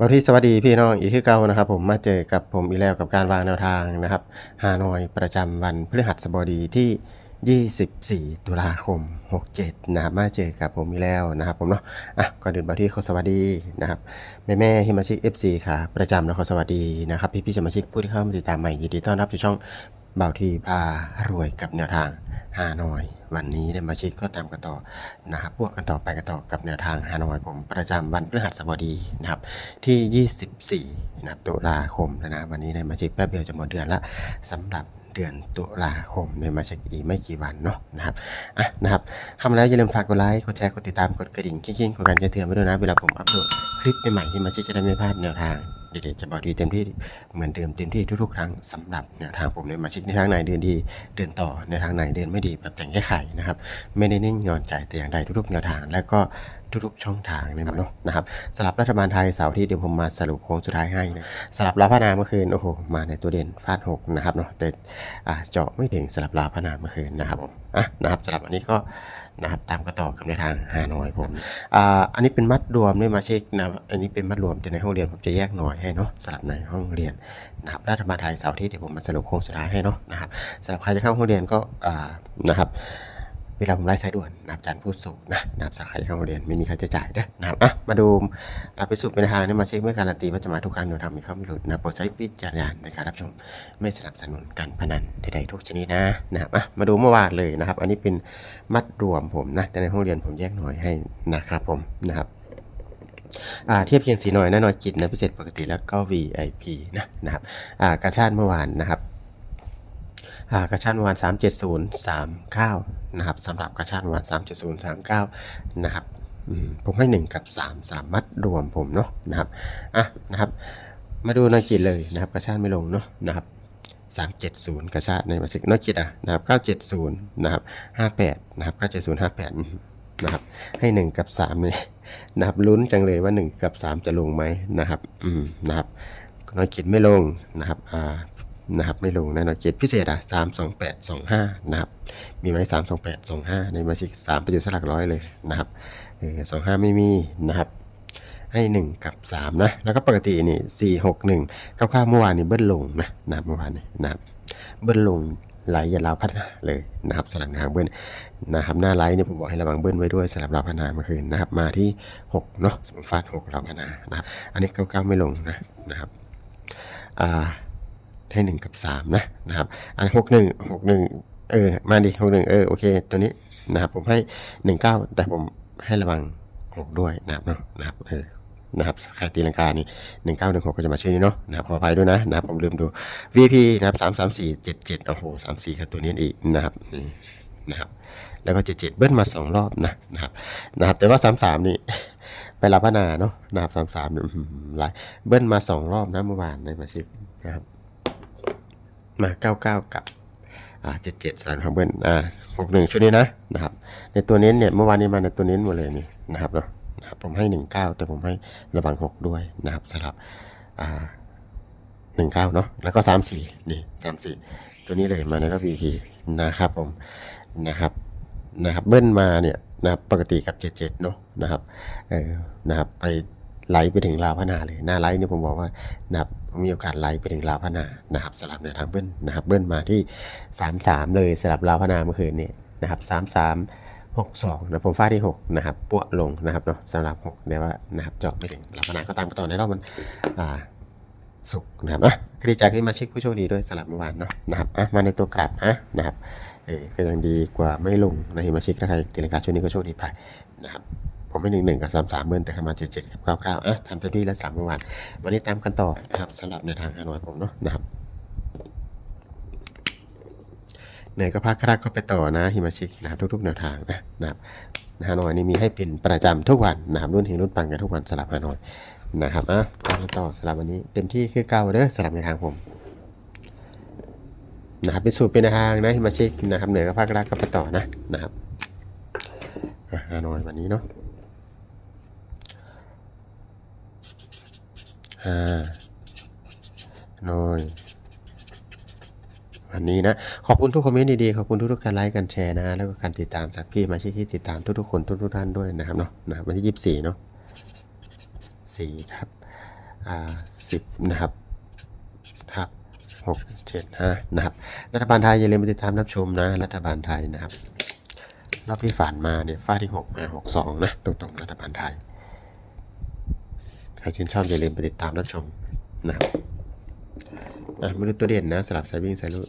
บาที่สวัสดีพี่น้องอีกคือเก่านะครับ ผมมาเจอกับผมอีแล้วกับการวางแนวทางนะครับฮานอยประจำวันพฤหัสบดีที่ 24 ตุลาคม 67 นะครับมาเจอกับผมอีแล้วนะครับ ผมเนาะอะก่อนอื่นบาที่ขอสวัสดีนะครับแม่แม่ที่มาชิก FC ค่ะ ประจำแล้วขอสวัสดีนะครับพี่พี่สมาชิกผู้ที่เข้ามาติดตามใหม่ยินดีต้อนรับสู่ช่องเบาที่พารวยกับแนวทางฮานอย วันนี้ได้มาชิกก็ตามกันต่อนะครับพวกกันต่อไปกันต่อกับแนวทางฮานอยผมประจำวันพฤหัสบดีนะครับที่ 24นะครับตุลาคมแล้วนะวันนี้ได้มาช็คแป๊บเดียวจะหมดเดือนละสำหรับเดือนตุลาคมได้มาเช็คอีกไม่กี่วันเนาะนะครับอะนะครับคำแล้วอย่าลืมฝากกดไลค์กดแชร์กดติดตามกดกระดิ่งกิ้งๆกดการแจ้งเตือนไว้ด้วยนะเวลาผมอัปโหลดคลิปใหม่ๆที่มาเช็คจะได้ไม่พลาดแนวทางเด็ดๆจะบอกดีเต็มที่เหมือนเดิมเต็มที่ทุกๆครั้งสำหรับแนวทางผมในมาเช็คในทางไหนเดินดีเดินต่อในทางไหนเดินไม่ดีแบบแต่งแก้ไขนะครับ ไม่ได้นิ่งนอนใจแต่อย่างใดทุกๆแนวทาง และก็ทุกๆ ช่องทางเลยเนาะนะครับสลับรัฐบาลไทยเสาร์ที่เดี๋ยวผมมาสรุปโค้งสุดท้ายให้นะสลับลาพนาเมื่อคืนโอ้โหมาในตัวเด่นฟาดหกนะครับเนาะแต่เจาะไม่ถึงสลับลาพนาเมื่อคืนนะครับผมอะนะครับสลับอันนี้ก็นะครับตามกันต่อกับในทางฮานอยผมอ่าอันนี้เป็นมัดรวมไม่มาเช็คนะอันนี้เป็นมัดรวมแต่ในห้องเรียนผมจะแยกหน่อยให้เนาะสลับในห้องเรียนนะครับรัฐบาลไทยเสาร์ที่เดี๋ยวผมมาสรุปโค้งสุดท้ายให้เนาะนะครับสำหรับใครจะเข้าห้องเรียนก็อ่านะครับ เวลาผมไลฟ์สายด่วนนะครับอาจารย์พูดสุนะนะครับสาขาที่เข้าโรงเรียนไม่มีค่าใช้จ่ายด้อนะครับอะมาดูอะไปสู่เป็นทางนี่มาเช็คเมื่อการันตีว่าจะมาทุกครั้งโดยทำมีข้อมูลหลุดนะโปรดใช้วิจารณญาณในการรับชมไม่สนับสนุนการพนันใดๆทุกชนิดนะนะครับอะมาดูเมื่อวานเลยนะครับ อันนี้เป็นมัดรวมผมนะแต่ในห้องเรียนผมแยกหน่วยให้นะครับผมนะครับอ่าเทียบเคียงสีหน่อยนะหน่อยจิตนะพิเศษปกติแล้วก็ VIP นะนะครับอ่ากระชาติเมื่อวานนะครับ กระชาติเมื่อวาน37039 นะครับสำหรับกระชาติเมื่อวาน37039 นะครับผมให้ 1 กับ3 3มัดรวมผมเนาะนะครับอะนะครับ มาดูนักกิจเลยนะครับ กระชาติไม่ลงเนาะนะครับ370 กระชาติในมาสิกนักกิจอะนะครับ970นะครับ58นะครับ970 58นะครับให้ 1 กับ3เนี่ยนะครับลุ้นจังเลยว่า 1 กับ 3 จะลงไหมนะครับอืมนะครับนักกิจไม่ลงนะครับอ่า นะครับไม่ลงนะนอยเจ็ดพิเศษอะสามสองแปดสองห้านะครับมีไหมสามสองแปดสองห้าในมาชิกสามประโยชน์สลักร้อยเลยนะครับเออสองห้าไม่มีนะครับให้หนึ่งกับสามนะ แล้วก็ปกตินี่สี่หกหนึ่งเก้าเก้าเมื่อวานนี่เบิ้ลลงนะนะครับเมื่อวานนี่นะครับเบิ้ลลงไหลอย่าลาวพัฒนาเลยนะครับสลับทางเบิ้ลนะครับหน้าไลท์เนี่ยผมบอกให้ระวังเบิ้ลไว้ด้วยสลับลาวพัฒนาเมื่อคืนนะครับมาที่หกเนาะสมฟาดหกลาวพัฒนานะครับอันนี้เก้าเก้าไม่ลงนะนะครับอ่า ให้หนึ่งกับสามนะนะครับอันหกหนึ่งหกหนึ่งเออมาดิหกหนึ่งเออโอเค ตัวนี้นะครับผมให้หนึ่งเก้าแต่ผมให้ระวังหกด้วยนะครับเนาะนะครับเออนะครับใครตีลังกานี่หนึ่งเก้าหนึ่งหกก็จะมาช่วยนี่เนาะนะครับขออภัยด้วยนะนะครับผมลืมดู VP นะครับสามสามสี่เจ็ดเจ็ดโอ้โหสามสี่ครับตัวนี้อีกนะครับนี่นะครับแล้วก็เจ็ดเจ็ดเบิ้ลมาสองรอบนะนะครับนะครับแต่ว่าสามสามนี่ไปรับพนาเนาะนะครับสามสามเนี่ยอื้อหือหลายเบิ้ลมาสองรอบนะเมื่อวานในมาชิกนะครับ มาเก้าเก้ากับอ่าเจ็ดเจ็ดสารของเบิ้ลอ่าหกหนึ่งชุดนี้นะนะครับ ในตัวเน้นเนี่ยเมื่อวานนี้มาในตัวเน้นหมดเลยนี่นะครับเนาะนะครับผมให้หนึ่งเก้าแต่ผมให้ระวังหกด้วยนะครับสำหรับอ่าหนึ่งเก้าเนาะแล้วก็สามสี่นี่สามสี่ตัวนี้เลยมาในรอบ VP นะครับผมนะครับนะครับเบิ้ลมาเนี่ยนะครับปกติกับเจ็ดเจ็ดเนาะนะครับเออนะครับไป ไหลไปถึงลาวพนาเลยหน้าไลท์เนี่ยผมบอกว่านะครับมีโอกาสไหลไปถึงลาวพนานะครับสลับในทางเบิ้ลนะครับเบิ้ลมาที่ 3 3 เลยสลับลาวพนาเมื่อคืนนี้นะครับ3 3 6 2นะผมฟาดที่ 6 นะครับปวดลงนะครับเนาะสำหรับ6เดี๋ยวว่านะครับเจาะไม่ถึงลาวพนาก็ตามกันต่อในรอบมันอ่าสุกร์นะครับอะคดีจากที่มาเช็คผู้โชคดีด้วยสลับเมื่อวานเนาะนะครับอะมาในตัวกลับนะนะครับเออก็ยังดีกว่าไม่ลงนะที่มาเช็คถ้าใครตีลังกาช่วงนี้ก็โชคดีไปนะครับ ผมไม่หนึ่งหนึ่งกับสามสามเบิ้ลแต่ข้ามาเจ็ดเจ็ดกับเก้าเก้าอะทำเต็มที่แล้วสามเมื่อวานวันนี้ตามกันต่อนะครับสลับในทางฮานอยผมเนาะนะครับเหนื่อยก็พักครักก็ไปต่อนะฮิมาชิกนะครับทุกๆแนวทางนะนะครับฮานอยนี่มีให้เป็นประจำทุกวันนะครับรุ่นเฮงรุ่นปังกันทุกวันสลับฮานอยนะครับอะตามกันต่อสลับวันนี้เต็มที่คือเก้าเด้อสลับในทางผมนะครับเป็นสูตรเป็นทางนะฮิมาชิกนะครับเหนื่อยก็พักครักก็ไปต่อนะนะครับฮานอยวันนี้เนาะ ห้าน้อยวันนี้นะ ขอบคุณทุกคอมเมนต์ดีๆ ขอบคุณทุกๆการไลค์กันแชร์นะ แล้วก็การติดตามสักพี่มาชิกที่ติดตามทุกๆคนทุกๆท่านด้วยนะครับเนาะนะวันที่ยี่สิบสี่เนาะสี่ครับอ่าสิบนะครับทับหกเจ็ดห้านะครับ รัฐบาลไทยอย่าลืมไปติดตามรับชมนะ รัฐบาลไทยนะครับรอบที่ผ่านมาเนี่ยฟาที่หกมาหกสองนะตรงๆรัฐบาลไทย ใครชื่นชอบอย่าลืมไปติดตามรับชมนะครับอะมาดูตัวเด่นนะสลับสายวิ่งสายลูก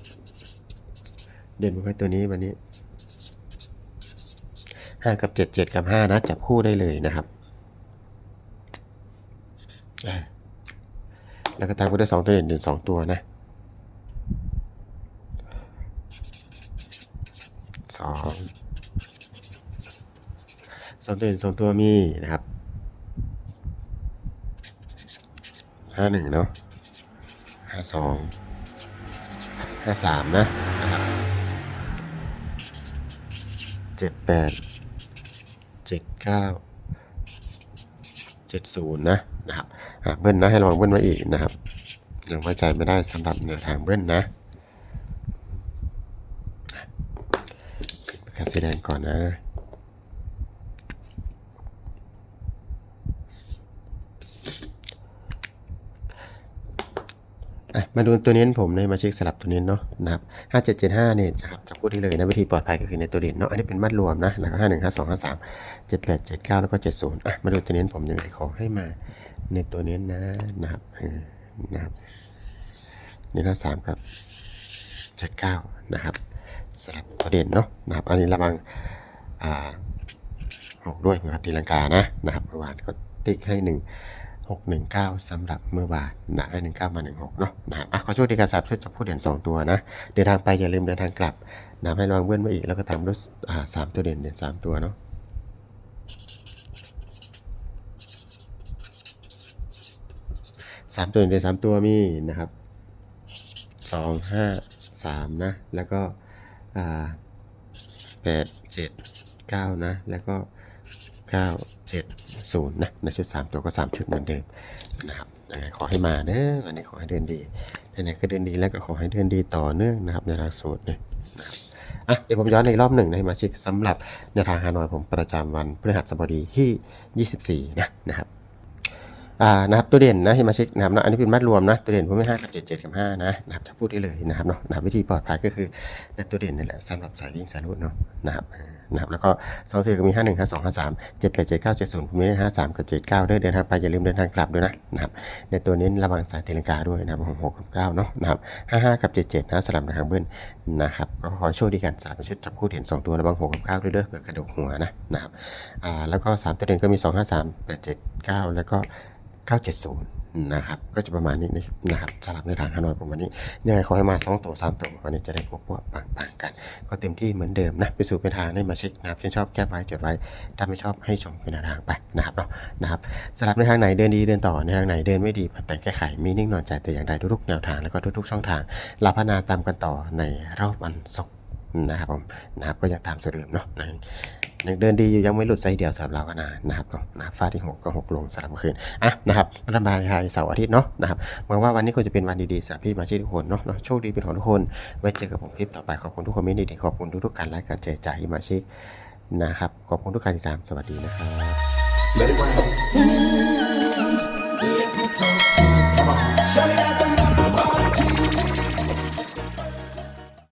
เด่นมันก็ตัวนี้วันนี้ห้ากับเจ็ดเจ็ดกับห้านะ จับคู่ได้เลยนะครับ แล้วก็ตามก็ได้สองตัวเด่นเด่นสองตัวนะสองสองตัวเด่นสองตัวมีนะครับ ห้าหนึ่งเนาะห้าสองห้าสามนะนะครับเจ็ดแปดเจ็ดเก้าเจ็ดศูนย์นะนะครับหากเบิ้ลนะให้ระวังเบิ้ลมาอีกนะครับยังไว้ใจไม่ได้สำหรับแนวทางเบิ้ลนะขีดปากกาสีแดงก่อนนะ มาดูตัวเน้นผมในมาเช็คสลับตัวเน้นเนาะนะครับห้าเจ็ดเจ็ดห้าเนี่ยนะครับจะพูดได้เลยนะวิธีปลอดภัยก็คือในตัวเด่นเนาะอันนี้เป็นมัดรวมนะแล้วก็ห้าหนึ่งห้าสองห้าสามเจ็ดแปดเจ็ดเก้าแล้วก็เจ็ดศูนย์อะมาดูตัวเน้นผมยังไงขอให้มาในตัวเน้นนะนะครับนะครับนี่ละสามกับเจ็ดเก้านะครับสลับตัวเด่นเนาะนะครับอันนี้ระวังอ่าหกด้วยเผื่อตีลังกานะนะครับเมื่อวานก็ติ๊กให้หนึ่ง หกหนึ่งเก้าสำหรับเมื่อวานนะให้หนึ่งเก้ามาหนึ่งหกเนาะนะครับอะขอโชคดีการสับช่วยจับผู้เด่นสองตัวนะ เดินทางไปอย่าลืมเดินทางกลับนะให้ระวังเบื้อนมาอีกแล้วก็ตามด้วยอ่าสามตัวเด่นเด่นสามตัวเนาะสามตัวเด่นเด่นสามตัวมีนะครับสองห้าสามนะ แล้วก็อ่าแปดเจ็ดเก้านะ แล้วก็ เก้าเจ็ดศูนย์นะในชุดสามตัวก็สามชุดเหมือนเดิมนะครับยังไงขอให้มาเด้อวันนี้ขอให้เดินดีไหนๆก็เดินดีแล้วก็ขอให้เดินดีต่อเนื่องนะครับในหลักสูตรเนี่ยนะครับอะเดี๋ยวผมย้อนในรอบหนึ่งนะมาชิกสำหรับแนวทางฮานอยผมประจำวันพฤหัสบดีที่ 24 นะนะครับ อ่านะครับตัวเด่นนะที่มาเช็คนะครับเนาะอันนี้เป็นมัดรวมนะตัวเด่นผมไม่ห้ากับเจ็ดเจ็ดกับห้านะนะครับจะพูดได้เลยนะครับเนาะนะวิธีปลอดภัยก็คือในตัวเด่นนี่แหละสำหรับสายวิ่งสายรูดเนาะนะครับนะครับแล้วก็สองสี่ก็มีห้าหนึ่งห้าสองห้าสามเจ็ดแปดเจ็ดเก้าเจ็ดศูนย์ผมมีห้าสามกับเจ็ดเก้าด้วยเดินทางไปอย่าลืมเดินทางกลับด้วยนะนะครับในตัวนี้ระวังสายตีลังกาด้วยนะครับหกหกกับเก้าเนาะนะครับห้าห้ากับเจ็ดเจ็ดนะสลับทางเบิ้ลนะครับก็ขอโชคดีกันสามชุดจับคู่เด่นสองตัวระวังหกกับเก้าด้วยเด้อเผื่อกระดกหัวนะนะครับอ่าแล้วก็สามตัวเด่นก็มีสองห้าสามแปดเจ็ดเก้าแล้วก็ 970 นะครับ ก็จะประมาณนี้นะครับสลับในทางฮานอยผมวันนี้ ยังไงขอให้มาสองตัวสามตัววันนี้จะได้พวกพวกปังๆกัน ก็เต็มที่เหมือนเดิมนะ ไปสู่เป็นทางได้มาเช็คนะครับชอบแคปไว้จดไว้ ถ้าไม่ชอบให้ชมเป็นทางไปนะครับเนาะนะครับสลับในทางไหนเดินดีเดินต่อในทางไหนเดินไม่ดีปรับแต่งแก้ไขมีนิ่งนอนใจแต่อย่างใดทุกๆแนวทางแล้วก็ทุกๆช่องทางเราพัฒนาตามกันต่อในรอบวันศุกร์ นะครับผมนะครับก็ยังตามสูตรเดิมเนาะนะยังเดินดีอยู่ยังไม่หลุดไซเดียวสำหรับเราก็นานนะครับเนาะนะฟาดที่ 6 ก็ 6 ลงสลับเมื่อคืนอะนะครับรัฐบาลไทยเสาร์อาทิตย์เนาะนะครับหวังว่าวันนี้คงจะเป็นวันดีๆสำหรับพี่มาชีทุกคนเนาะโชคดีเป็นของทุกคนไว้เจอกับผมคลิปต่อไปขอบคุณทุกคอมเมนต์ดีๆขอบคุณทุกๆการไลค์การแชร์จากฮิมาชินะครับขอบคุณทุกการติดตามสวัสดีนะครับ